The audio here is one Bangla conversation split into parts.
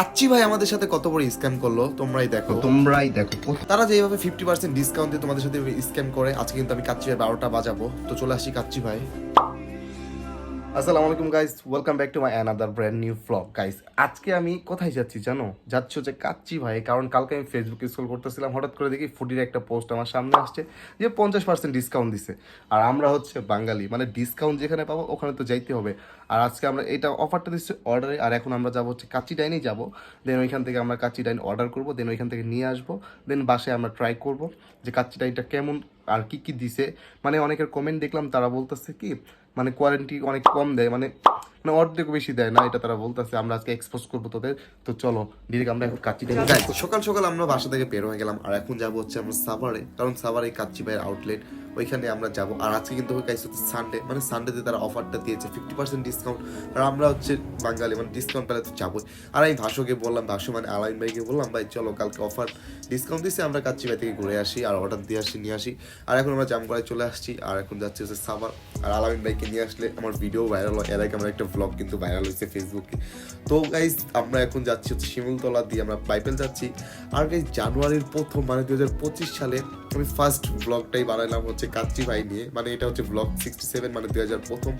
কাচ্চি ভাই আমাদের সাথে কত বড় স্ক্যাম করল? তোমরাই দেখো। তোমরাই দেখো। তারা যেভাবে ফিফটি পার্সেন্ট ডিসকাউন্ট দিয়ে তোমাদের সাথে স্ক্যাম করে আজকে কিন্তু আমি কাচ্চি ভাই বারোটা বাজাবো। তো চলে আসি কাচ্চি ভাই। আসসালামু আলাইকুম guys welcome back to my another brand new vlog guys আজকে আমি কোথায় যাচ্ছি জানো? যাচ্ছি হচ্ছে কাচ্চি ভাই, কারণ কালকে আমি ফেসবুকে স্ক্রল করতেছিলাম, হঠাৎ করে দেখি ফুটির একটা পোস্ট আমার সামনে আসছে যে পঞ্চাশ পার্সেন্ট ডিসকাউন্ট দিছে। আর আমরা হচ্ছে বাঙালি মানে ডিসকাউন্ট যেখানে পাবো ওখানে তো যাইতে হবে। আর আজকে আমরা এটা অফারটা দিচ্ছি অর্ডারে আর এখন আমরা যাব হচ্ছে কাচ্চি ডাইনেই যাব। দেন ওইখান থেকে আমরা কাচ্চি ডাইন অর্ডার করব দেন ওইখান থেকে নিয়ে আসব। দেন বাসায় আমরা ট্রাই করব যে কাচ্চি ডাইনটা কেমন, আর কি কি দিছে। মানে অনেকের কমেন্ট দেখলাম, তারা বলতেছে কি মানে কোয়ারেন্টি অনেক কম দেয় মানে মানে অর্ধেক বেশি দেয় না এটা তারা বলতেছে আমরা আজকে এক্সপোজ করব তোদের। তো চলো ডিরেক্ট আমরা এখন কাচ্চি যাই সকাল সকাল আমরা বাসা থেকে বের হয়ে গেলাম আর এখন যাব হচ্ছে আমরা সাভারে কারণ সাভারে কাচ্চি ভাইয়ের আউটলেট ওইখানে আমরা যাব। আর আজকে কিন্তু গাইস হচ্ছে সানডে মানে সানডেতে তারা অফারটা দিয়েছে ফিফটি পার্সেন্ট ডিসকাউন্ট আর আমরা হচ্ছে বাঙালি মানে ডিসকাউন্ট পেলে তো যাবোই। আর আমি ভাষকে বললাম ভাষু মানে আলাইন ভাইকে বললাম, ভাই, চলো কালকে অফার ডিসকাউন্ট দিছে, আমরা কাচ্চি ভাই থেকে ঘুরে আসি, আর অর্ডার দিয়ে আসি, নিয়ে আসি। আর এখন আমরা জামকড়ায় চলে আসছি, আর এখন যাচ্ছি হচ্ছে সাভার। আর আলামিন ভাইকে নিয়ে আসলে আমার ভিডিও ভাইরাল হয়। এর আগে আমার একটা ব্লগ কিন্তু ভাইরাল হয়েছে ফেসবুকে তো গাইজ আমরা এখন যাচ্ছি হচ্ছে শিমুলতলা দিয়ে আমরা বাইপেল যাচ্ছি। আর গাইজ জানুয়ারির প্রথম মানে দু হাজার পঁচিশ সালে আমি ফার্স্ট ব্লগটাই বানাইলাম হচ্ছে কাচ্চি ভাই নিয়ে। মানে এটা হচ্ছে ব্লগ সিক্সটি সেভেন মানে দুই হাজার প্রথম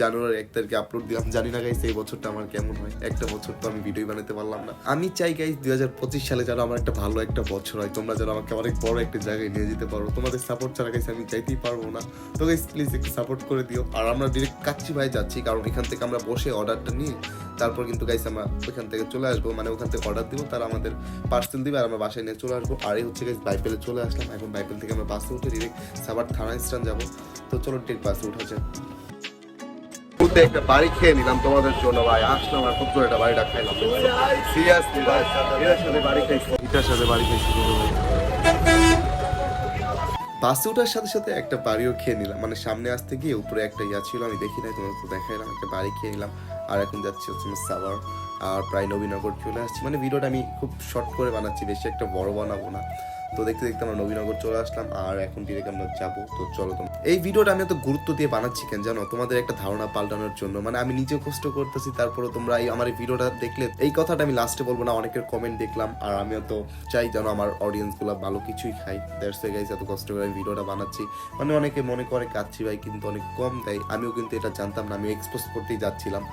জানুয়ারির এক তারিখে আপলোড দিলাম। জানি না গাইজ এই বছরটা আমার কেমন হয়? একটা বছর তো আমি ভিডিও বানাতে পারলাম না। আমি চাই গাইজ দুই হাজার পঁচিশ সালে যেন আমার একটা ভালো একটা বছর হয়। তোমরা যেন আমাকে অনেক বড় একটা জায়গায় নিয়ে যেতে পারো। তোমাদের সাপোর্ট ছাড়া গাইজ আমি চাইতেই পারব না। তো গাইজ প্লিজ একটু সাপোর্ট করে দিও। আর আমরা ডিরেক্ট কাচ্চি ভাই যাচ্ছি, কারণ এখান থেকে আমরা বসে অর্ডারটা নিয়ে তারপর কিন্তু গাইস আমরা ওইখান থেকে চলে আসব মানে ওখান থেকে অর্ডার দিব তারা আমাদের পার্সেল দিবে আর আমরা বাসায় নিয়ে চলে আসব। আর এই হচ্ছে গাইস বাইপেলে চলে আসলাম এখন বাইপেল থেকে আমরা বাসে উঠে ডিরেক্ট সাবার থানা স্ট্যান্ড যাব। তো চলো ডিরেক্ট বাসে উঠা যায় একটা বাড়ি খেয়ে নিলাম তোমাদের জন্য ভাই আসলাম আর খুব একটা বাড়িটা খাইলাম। সিরিয়াসলি ভাই এটার সাথে বাড়ি খাইছি। এটার সাথে বাড়ি খেয়েছি বাসে ওঠার সাথে সাথে একটা বাড়িও খেয়ে নিলাম। মানে সামনে আসতে গিয়ে উপরে একটা ইয়া ছিল আমি দেখি নাই তোমার তো দেখাইলাম একটা বাড়ি খেয়ে নিলাম। আর এখন যাচ্ছি হচ্ছে আমার সাভার, আর প্রায় নবীনগর চলে আসছি? মানে ভিডিওটা আমি খুব শর্ট করে বানাচ্ছি, বেশি একটা বড় বানাবো না। তো দেখতে দেখতে আমরা নবীনগর চলে আসলাম, আর এখন ডিরেক্ট আমরা যাব। তো চলো তোমরা এই ভিডিওটা আমি এত গুরুত্ব দিয়ে বানাচ্ছি কেন জানো? তোমাদের একটা ধারণা পাল্টানোর জন্য। মানে আমি নিজে কষ্ট করতেছি তারপরে তোমরা এই আমার এই ভিডিওটা দেখলে এই কথাটা আমি লাস্টে বলব না, অনেকের কমেন্ট দেখলাম, আর আমিও তো চাই যেন আমার অডিয়েন্সগুলো ভালো কিছুই খাই দ্যাটস ওয়াই গাইস এত কষ্ট করে আমি ভিডিওটা বানাচ্ছি। মানে অনেকে মনে করে কাচ্ছি ভাই কিন্তু অনেক কম দেয়। আমিও কিন্তু এটা জানতাম না আমি এক্সপোজ করতেই যাচ্ছিলাম।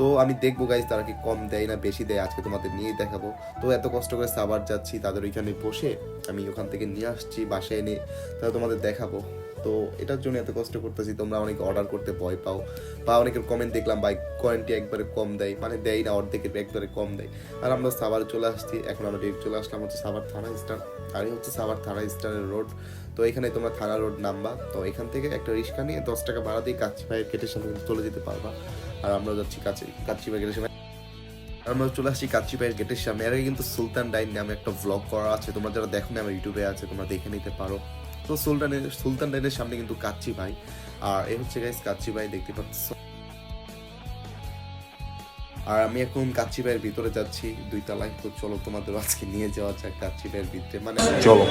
তো আমি দেখব গাইজ তারা কি কম দেয় না বেশি দেয়? আজকে তোমাদের নিয়েই দেখাবো। তো এত কষ্ট করে সাবার যাচ্ছি, তাদের ওইখানে বসে আমি ওখান থেকে নিয়ে আসছি, বাসায় এনে তাহলে তোমাদের দেখাবো। তো এটার জন্য এত কষ্ট করতেছি, তোমরা অনেকে অর্ডার করতে ভয় পাও বা অনেকের কমেন্ট দেখলাম, ভাই কোয়ারেন্টি একবারে কম দেয়। মানে দেয় না অর্ধেকের একবারে কম দেয়। আর আমরা সাবার চলে আসছি, এখন আমরা ডিরেক্ট চলে আসলাম হচ্ছে সাবার থানা স্টার আর এই হচ্ছে সাবার থানা স্টারের রোড তো এখানে তোমরা থানা রোড নামবা। তো এখান থেকে একটা রিক্সা নিয়ে দশ টাকা ভাড়া দিয়ে কাচ্চি ভাইয়ের গেটের সামনে চলে যেতে পারবা। আর আমরা যাচ্ছি কাছে ভাইয়ের গেটের সামনে। আমরা চলে আসছি কাচ্চি ভাইয়ের গেটের সামনে। এর আগে কিন্তু সুলতান ডাইন নামে একটা ভ্লগ করা আছে। তোমরা যারা দেখো না আমার ইউটিউবে আছে, তোমরা দেখে নিতে পারো। তো সুলতানের সুলতান ডাইনের সামনে কিন্তু কাচ্চি ভাই আর এ হচ্ছে গাইস কাচ্চি ভাই দেখতে পাচ্ছ? আর আমি এখন কাচ্চি ভাইয়ের ভিতরে যাচ্ছি দুই তলায় তো চলো তোমাদের আজকে নিয়ে যাওয়া যাক কাচ্চি ভাইয়ের ভিতরে। মানে চলো।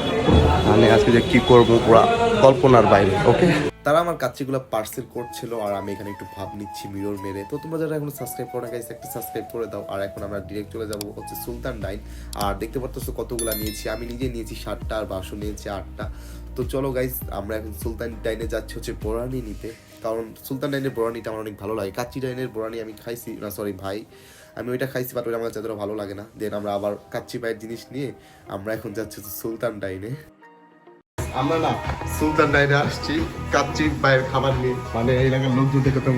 মানে আজকে যে কি করব, পুরা কল্পনার বাইরে ওকে তারা আমার কাচ্চিগুলো পার্সেল করছিল আর আমি এখানে একটু ভাব নিচ্ছি মিরর মেরে। তো তোমরা যারা এখন সাবস্ক্রাইব করো না গাইস একটা সাবস্ক্রাইব করে দাও। আর এখন আমরা ডিরেক্ট চলে যাব হচ্ছে সুলতান ডাইন আর দেখতে পাচ্ছ কতগুলা নিয়েছি। আমি নিজে নিয়েছি সাতটা আর বাসন নিয়েছি আটটা। তো চলো গাইস আমরা এখন সুলতান ডাইনে যাচ্ছি হচ্ছে বোরানি নিতে। কারণ সুলতান ডাইনের বোরানিটা আমার অনেক ভালো লাগে। কাচ্চি ডাইনের বোরানি আমি খাইছি, না সরি ভাই। আমি ওইটা খাইছি বাট ওইটা আমার এতটা ভালো লাগে না। দেন আমরা আবার কাচ্চি ভাইয়ের জিনিস নিয়ে আমরা এখন যাচ্ছি সুলতান ডাইনে আমরা না সুলতান ডাইনে আসছি কাচ্চি পায়ের খাবার নিয়ে। মানে এই এলাকার লোকজন দেখে তো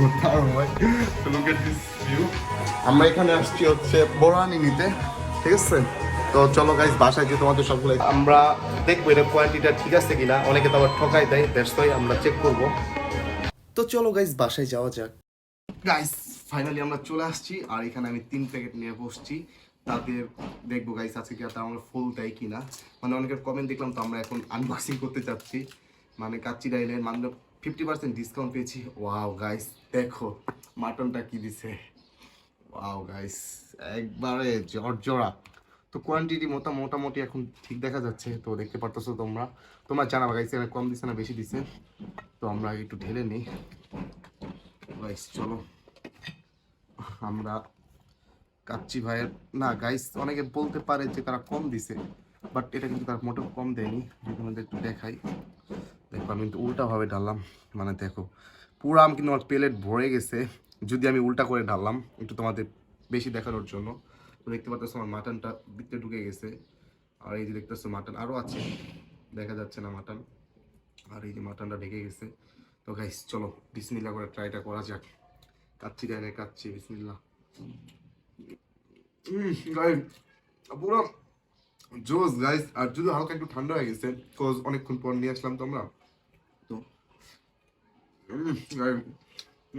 আমরা এখানে আসছি হচ্ছে বোরানি নিতে, ঠিক আছে? তো চলো গাইজ বাসায় যে তোমাদের সবগুলো আমরা দেখব এটা কোয়ালিটিটা ঠিক আছে কিনা। অনেকে তো আবার ঠকাই দেয় ব্যস্তই আমরা চেক করব। তো চলো গাইজ বাসায় যাওয়া যাক। গাইস ফাইনালি আমরা চলে আসছি, আর এখানে আমি তিন প্যাকেট নিয়ে বসছি। তাদের দেখব গাইস আছে কি তারা আমরা ফুল দেয় কিনা। মানে অনেকের কমেন্ট দেখলাম তো আমরা এখন আনবক্সিং করতে চাচ্ছি। মানে কাচ্চি ডাইলে মানে ফিফটি পার্সেন্ট ডিসকাউন্ট পেয়েছি। ওয়াও গাইস দেখো মাটনটা কি দিছে। ওয়াও গাইস একবারে জর্জরা। তো কোয়ান্টিটি মোটা মোটামুটি এখন ঠিক দেখা যাচ্ছে। তো দেখতে পারতেছো তোমরা। তোমার জানাবা গাইস এখানে কম দিছে না বেশি দিছে। তো আমরা একটু ঢেলে নিই। গাইস চলো। আমরা কাচ্চি ভাইয়ের না গাইস অনেকে বলতে পারে যে তারা কম দিছে বাট এটা কিন্তু তারা মোটেও কম দেয়নি। যদি তোমাদের একটু দেখাই। দেখো, আমি কিন্তু উল্টাভাবে ঢাললাম। মানে দেখো, পুরো আম কিন্তু আমার প্লেট ভরে গেছে। যদি আমি উল্টা করে ঢাললাম, একটু তোমাদের বেশি দেখানোর জন্য। তো দেখতে পাচ্ছ আমার মাটনটা ভিতরে ঢুকে গেছে। আর এই যে দেখতেছো মাটন আরও আছে। দেখা যাচ্ছে না মাটন। আর এই যে মাটনটা ঢেকে গেছে। তো গাইস চলো বিসমিল্লা করে ট্রাইটা করা যাক। কাচ্চি ডাইনে কাচ্চি বিসমিল্লা পুরো জোস গাইস আর যদি হালকা একটু ঠান্ডা হয়ে গেছে কজ অনেকক্ষণ পর নিয়ে আসলাম তো আমরা। তো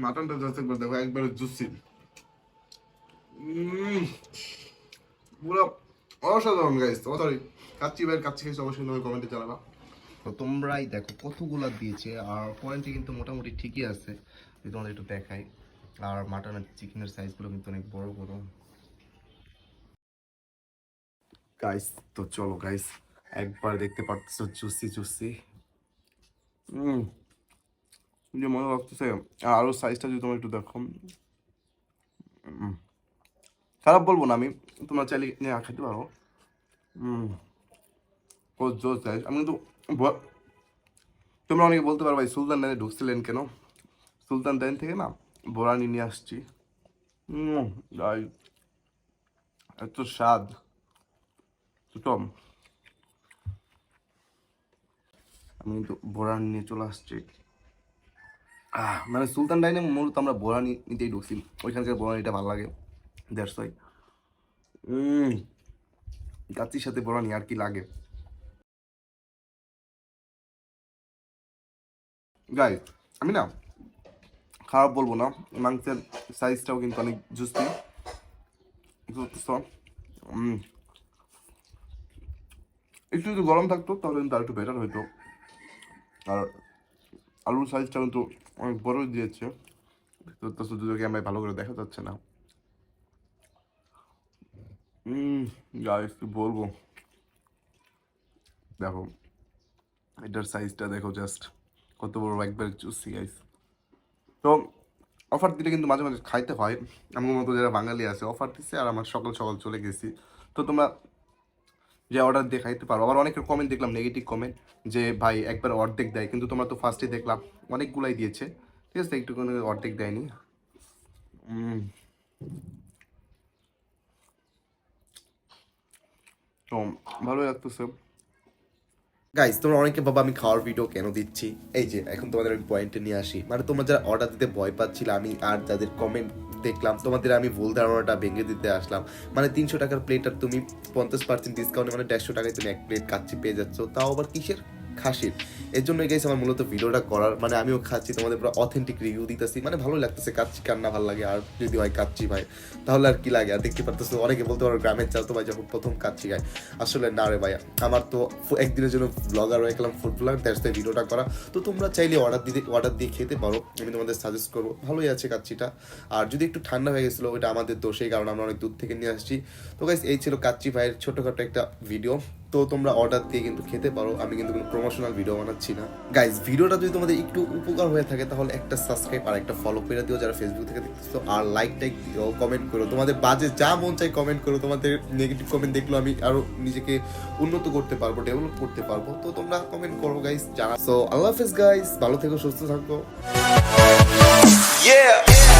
মাটনটা জাস্ট একবার দেখো, একবারে জুসি পুরো অসাধারণ গাইস সরি কাচ্চি ভাইয়ের কাচ্চি খেয়েছে অবশ্যই তুমি কমেন্টে জানাবা। তো তোমরাই দেখো, কতগুলা দিয়েছে, আর কোয়ালিটি কিন্তু মোটামুটি ঠিকই আছে। আমি তোমাদের একটু দেখাই, আর মাটন চিকেনের সাইজগুলো কিন্তু অনেক বড় বড়। গাইস তো চলো গাইস একবার দেখতে পাচ্ছ জুসি হুম যে মনে লাগতেছে। আর আরও সাইজটা যদি তোমরা একটু দেখো খারাপ বলব না আমি, তোমরা চাইলে নিয়ে খেতে পারো। ও জোস গাইস আমি কিন্তু তোমরা অনেকে বলতে পারো ভাই, সুলতান ডাইনে ঢুকছিলেন কেন? সুলতান ডাইন থেকে না, বোরানি নিয়ে আসছি। এত স্বাদ। টম, আমি কিন্তু বোরানি নিয়ে চলে আসছি। মানে সুলতান ডাইনে মূলত আমরা বোরানি নিতেই ঢুকছি। ওইখানকার বোরানিটা ভালো লাগে ওয়াই কাচ্চির সাথে বোরানি আর কি লাগে। গাই আমি না খারাপ বলব না, মাংসের সাইজটাও কিন্তু অনেক জুসি একটু যদি গরম থাকতো, তাহলে কিন্তু আর একটু বেটার হইতো। আর আলুর সাইজটা কিন্তু অনেক বড় দিয়েছে। শুধু ক্যামেরায় ভালো করে দেখা যাচ্ছে না। গাইস কি বলব। দেখো, এটার সাইজটা দেখো জাস্ট কত বড় একবার চুসি গাইস তো অফার দিলে কিন্তু মাঝে মাঝে খাইতে হয়। আমার মতো যারা বাঙালি আছে অফার দিচ্ছে আর আমার সকাল সকাল চলে গেছি। তো তোমরা যে অর্ডার দেখাইতে পারো। আবার অনেকের কমেন্ট দেখলাম নেগেটিভ কমেন্ট যে ভাই একবার অর্ধেক দেয়, কিন্তু তোমরা তো ফার্স্টে দেখলাম, অনেকগুলাই দিয়েছে। ঠিক আছে একটু কোনো অর্ধেক দেয়নি। তো ভালোই লাগতেছে। গাইস তোমরা অনেকে বাবা আমি খাওয়ার ভিডিও কেন দিচ্ছি? এই যে, এখন তোমাদের আমি পয়েন্টে নিয়ে আসি। মানে তোমরা যারা অর্ডার দিতে ভয় পাচ্ছিল, আমি আর যাদের কমেন্ট দেখলাম, তোমাদের আমি ভুল ধারণাটা ভেঙে দিতে আসলাম। মানে তিনশো টাকার প্লেট আর তুমি পঞ্চাশ পার্সেন্ট ডিসকাউন্টে মানে দেড়শো টাকায় তুমি এক প্লেট কাচ্চি পেয়ে যাচ্ছ। তাও আবার কিসের? খাসির। এর জন্য গেছে আমার মূলত ভিডিওটা করার মানে আমিও খাচ্ছি, তোমাদের পুরো অথেন্টিক রিভিউ দিতেছি। মানে ভালো লাগতেছে কাচ্চি কান্না ভালো লাগে, আর যদি হয় কাচ্চি ভাই। তাহলে আর কি লাগে? আর দেখতে পারতেছো, অনেকে বলতে পারো গ্রামের চাল তো ভাই যখন প্রথম কাচ্ছি খায়। আসলে না রে ভাই আমার তো একদিনের জন্য ব্লগার হয়ে গেলাম ফুড ব্লগার দ্যাটস তাই ভিডিওটা করা। তো তোমরা চাইলে অর্ডার দিতে অর্ডার দিয়ে খেতে পারো, আমি তোমাদের সাজেস্ট করব। ভালোই আছে কাচ্চিটা আর যদি একটু ঠান্ডা হয়ে গেছিল, ওইটা আমাদের দোষেই কারণ আমরা অনেক দূর থেকে নিয়ে আসছি। তো গাইস এই ছিল কাচ্চি ভাইয়ের ছোটোখাটো একটা ভিডিও তো তোমরা অর্ডার দিয়ে কিন্তু খেতে পারো। আমি কিন্তু কোনো প্রমোশনাল ভিডিও বানাচ্ছি না। গাইজ ভিডিওটা যদি তোমাদের একটু উপকার হয়ে থাকে, তাহলে একটা সাবস্ক্রাইব আর একটা ফলো করে দিও যারা ফেসবুক থেকে দেখতেছো, আর লাইক টাইক দিও কমেন্ট করো। তোমাদের বাজে যা মন চাই কমেন্ট করো। তোমাদের নেগেটিভ কমেন্ট দেখল আমি আরও নিজেকে উন্নত করতে পারব ডেভেলপ করতে পারব। তো তোমরা কমেন্ট করো গাইজ জানা। সো আল্লাহ হাফেজ গাইজ ভালো থেকো, সুস্থ থাকো। Yeah.